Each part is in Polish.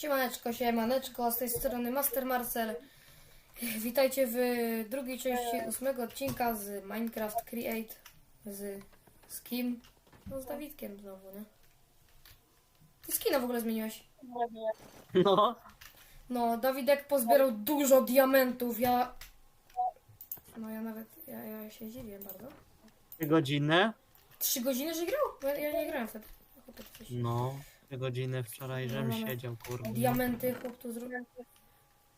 Siemaneczko, siemaneczko, z tej strony Master Marcel. Witajcie w drugiej części ósmego odcinka z Minecraft Create z, z kim? No z Dawidkiem znowu, nie? Ty skina w ogóle zmieniłeś. No, No, Dawidek pozbierał dużo diamentów, ja... No ja nawet, ja, ja się dziwię bardzo. dwie godziny. Trzy godziny, że grał? Ja, ja nie grałem wtedy. No, dwie godziny wczoraj, żem No, mamy siedział, kurwa. Diamenty chłop tu zrobił.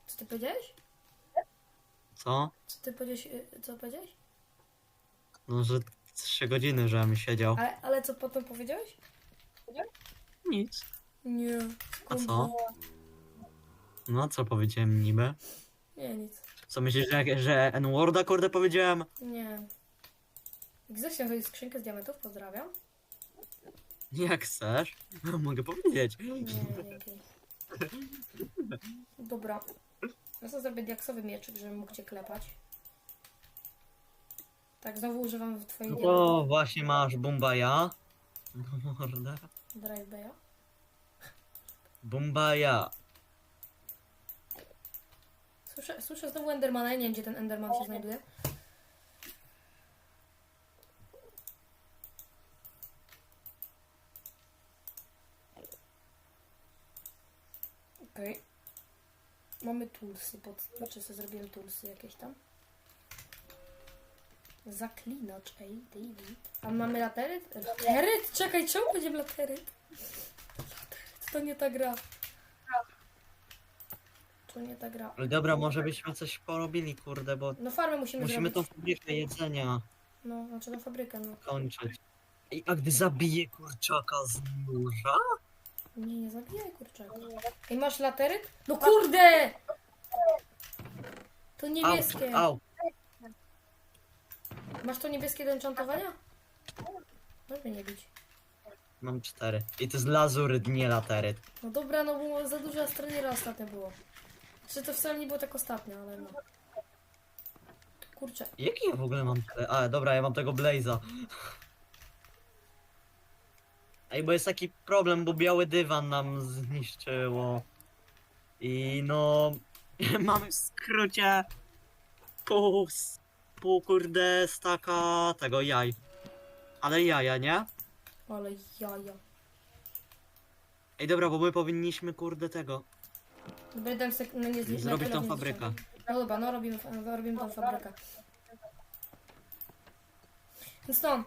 Co ty powiedziałeś? Co? Co ty powiedziałeś? y, Co powiedziałeś? No, że trzy godziny, żem siedział. Ale, ale co potem powiedziałeś? Nic. Nie. A co? No, co powiedziałem niby? Nie, nic. Co myślisz, że, że N-Worda, kurde, powiedziałem? Nie. Jak zechciał sobie skrzynkę z diamentów, pozdrawiam. Jak chcesz. Mogę powiedzieć. Nie, dzięki. Dobra. Ja sobie zrobię diaksowy mieczyk, żebym mógł cię klepać. Tak, znowu używam w twojej O, właśnie masz Bumbaja. No, morda. drive baya. Bumbaja. Słyszę, słyszę znowu Endermana, ja nie wiem gdzie ten Enderman się znajduje. Okej. Mamy toolsy, pod... znaczy sobie zrobiłem toolsy jakieś tam. Zaklinacz, ej, David. A mamy lateryt? Lateryt? Czekaj, czemu będzie lateryt? Lateryt, to nie ta gra. To nie ta gra. Ale dobra, może byśmy coś porobili, kurde, bo No farmę musimy, musimy tą zrobić. fabrykę jedzenia No, znaczy na fabrykę, no. kończyć. Ej, a gdy zabiję kurczaka z nóża? Nie, nie zabijaj kurczaka. Ej, masz lateryt? No kurde! To niebieskie. Au, au. Masz to niebieskie do enchantowania? Mnie nie bić. Mam cztery. I to jest lazuryt, nie lateryt. No dobra, no bo za dużo astroniera ostatnio było. Czy to wcale nie było tak ostatnio, ale no. Kurczę. Jaki ja w ogóle mam te... A, dobra, ja mam tego Blaze'a. Ej, bo jest taki problem, bo biały dywan nam zniszczyło. I no... mamy w skrócie... Pół... Pół kurde staka tego jaj. Ale jaja, nie? Ale jaja. Ej, dobra, bo my powinniśmy kurde tego... Dobra, dam sek- no nie Zrobić najpierw tą fabrykę. No dobra, no robimy, fa- robimy tą fabrykę. Więc no,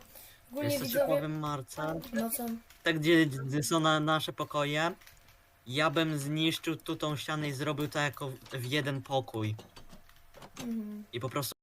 ogólnie Jeszcze widzowie... Marcel. No co? Tak, gdzie, gdzie są na, nasze pokoje, ja bym zniszczył tu tą ścianę i zrobił to jako w- jeden pokój. Mhm. I po prostu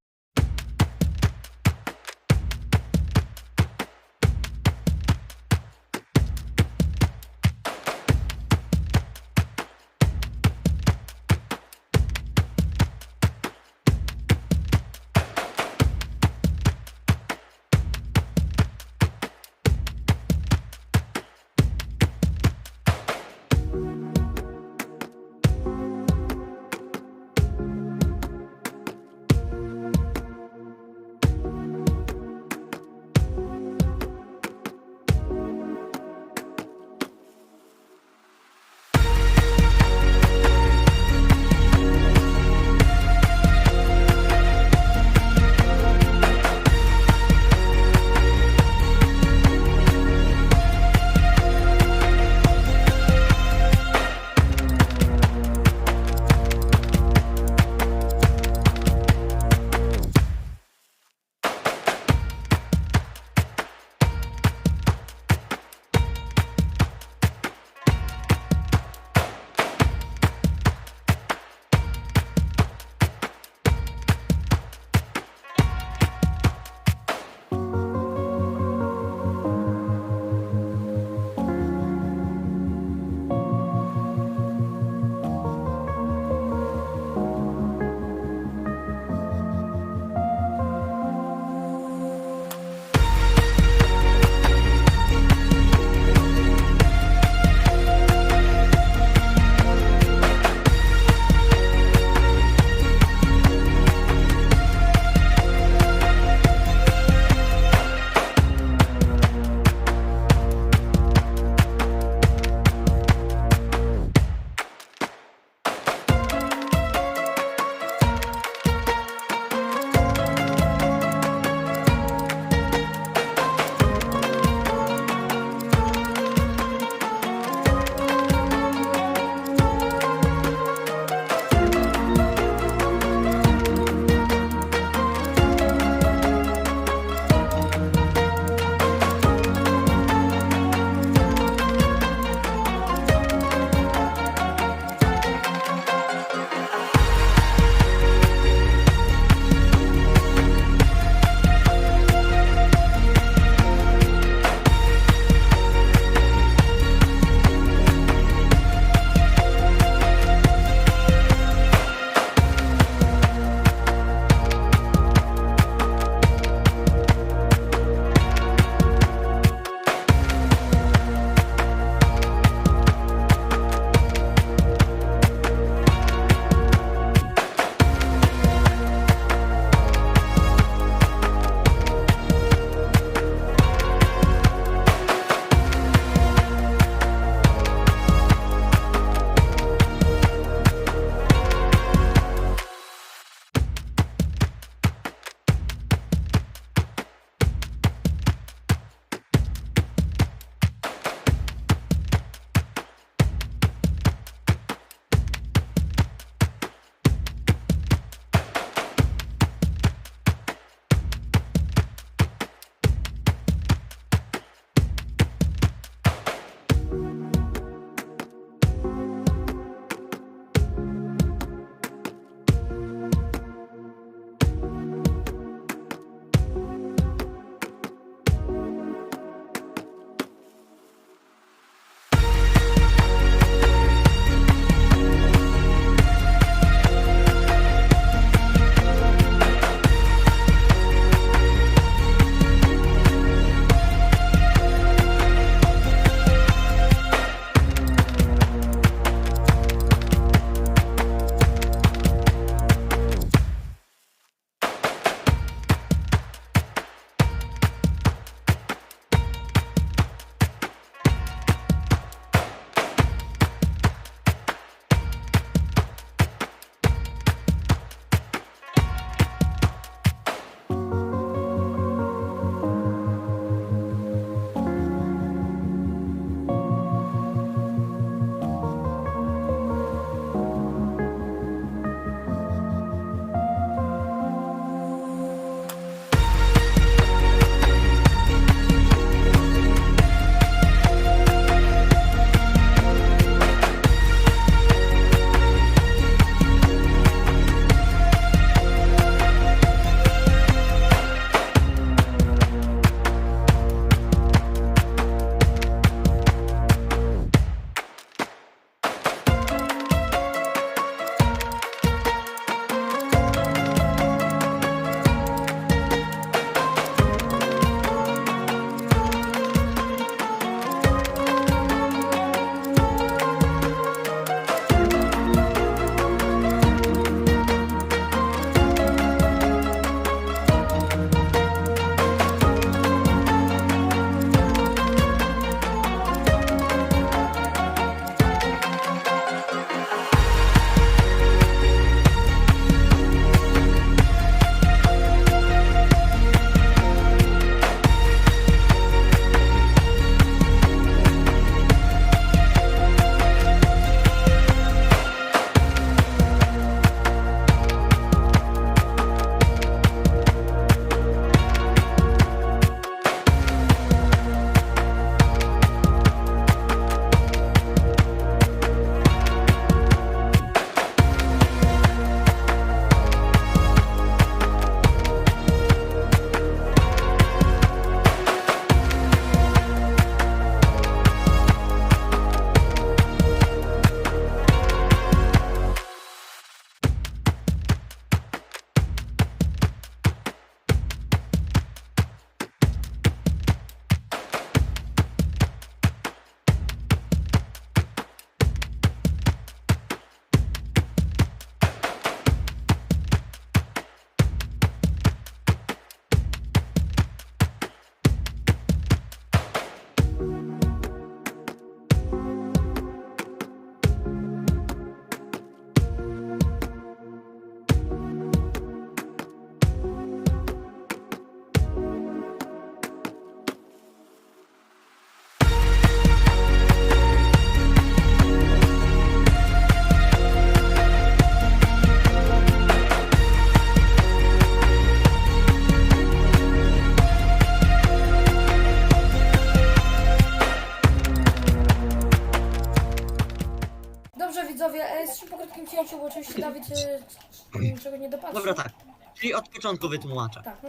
niczego nie dopatrzył. Dobra, tak. Czyli od początku wytłumaczę. Tak, no.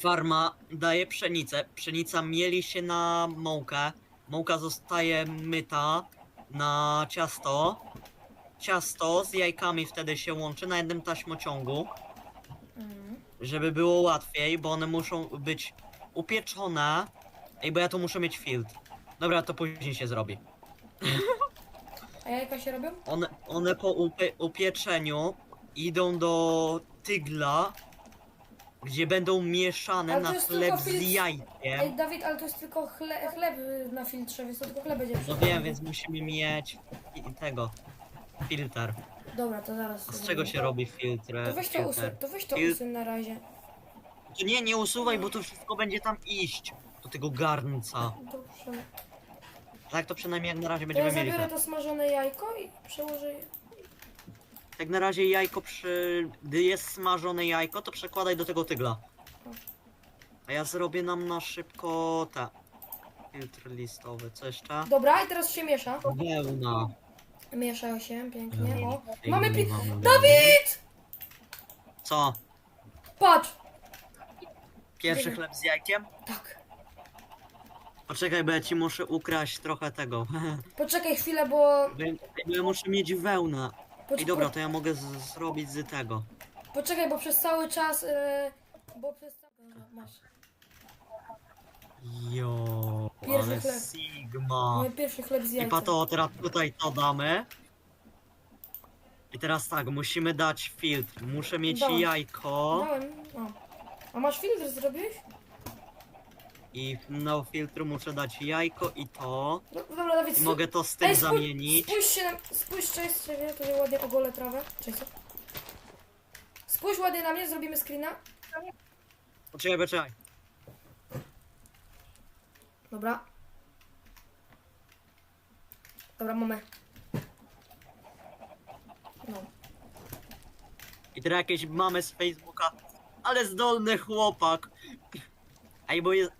Farma daje pszenicę. Pszenica mieli się na mąkę. Mąka zostaje myta na ciasto. Ciasto z jajkami wtedy się łączy na jednym taśmociągu, Mhm. żeby było łatwiej, bo one muszą być upieczone. Ej, bo ja tu muszę mieć filtr. Dobra, to później się zrobi. A jajka się robią? One, one po upie, upieczeniu idą do tygla, gdzie będą mieszane Ale to na jest chleb tylko z filtr. jajkiem. Ej, Dawid, ale to jest tylko chle chleb y, na filtrze, więc to tylko chleb będzie No wiem, więc musimy mieć i- tego filtr. Dobra, to zaraz. Z czego się robi filtr? To weź to filtr? usuń, to weź to Fil- usuń na razie. To nie, nie usuwaj, bo to wszystko będzie tam iść. Do tego garnca. Dobrze. Tak to przynajmniej jak na razie To będziemy ja mieli. zabiorę to smażone jajko i przełożę je. Jak na razie jajko przy... Gdy jest smażone jajko, to przekładaj do tego tygla. A ja zrobię nam na szybko te... Filtr listowy. Co jeszcze? Dobra, i teraz się miesza. Wełna. Miesza się pięknie. O. Ej, Mamy nie pi... mamy. Dawid! Co? Patrz! Pierwszy chleb z jajkiem? Tak. Poczekaj, bo ja ci muszę ukraść trochę tego. Poczekaj chwilę, bo... Bo ja, bo ja muszę mieć wełnę. Pocz... I dobra, to ja mogę z, zrobić z tego. Poczekaj, bo przez cały czas... e, Bo przez cały... Dobra, Masz. Jo, Pierwszy ale chleb. Sigma. Mój pierwszy chleb z I jajkiem. pato, teraz tutaj to damy. I teraz tak, musimy dać filtr. Muszę mieć Dałem. jajko Dałem. A masz filtr zrobiłeś? I no filtru muszę dać jajko i to. No, dobra, Dawid, I spu- mogę to z tym Ej, spój- zamienić. Spójrz się na... Spójrz, cześć, cześć, ładnie ogolę trawę. Cześć, co? Spójrz ładnie na mnie, zrobimy screena. Poczekaj, poczekaj. Dobra. Dobra, mamy. No. I teraz jakieś mamy z Facebooka. Ale zdolny chłopak. Ej, bo jest...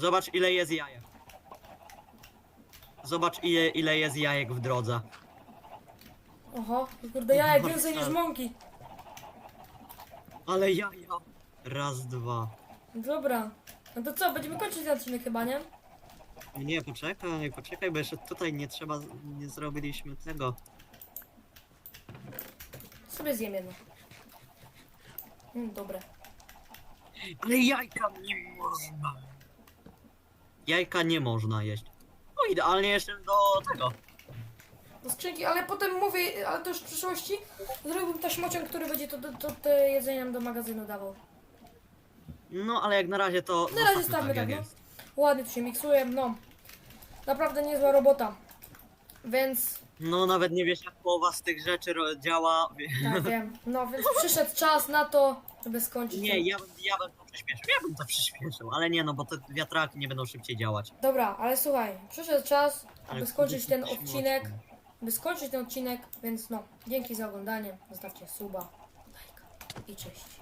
Zobacz ile jest jajek. Zobacz ile, ile jest jajek w drodze. Oho, kurde, jajek więcej niż mąki. Ale jaja. Raz, dwa. Dobra. No to co, będziemy kończyć ten odcinek chyba, nie? Nie, poczekaj, poczekaj, bo jeszcze tutaj nie trzeba, nie zrobiliśmy tego. Sobie zjem jedno. Mm, dobre. Ale jajka nie można. Jajka nie można jeść. No idealnie jeszcze do tego. Do skrzynki, ale potem mówię, ale to już w przyszłości zrobiłbym taśmociąg, który będzie to, to, to te jedzenie nam do magazynu dawał. No ale jak na razie to. Na razie zostawmy stawmy tak, jak no. Ładnie tu się miksuje, no. Naprawdę niezła robota. Więc, No nawet nie wiesz jak połowa z tych rzeczy ro- działa. tak wiem, no więc przyszedł czas na to, żeby skończyć. Nie, ten- ja, bym- ja bym to przyspieszył. Ja bym to przyspieszył, ale nie no, bo te wiatraki nie będą szybciej działać. Dobra, ale słuchaj, przyszedł czas, Ale aby skończyć ten kurde, odcinek. By skończyć ten odcinek, więc no, dzięki za oglądanie. Zostawcie suba, lajka i cześć.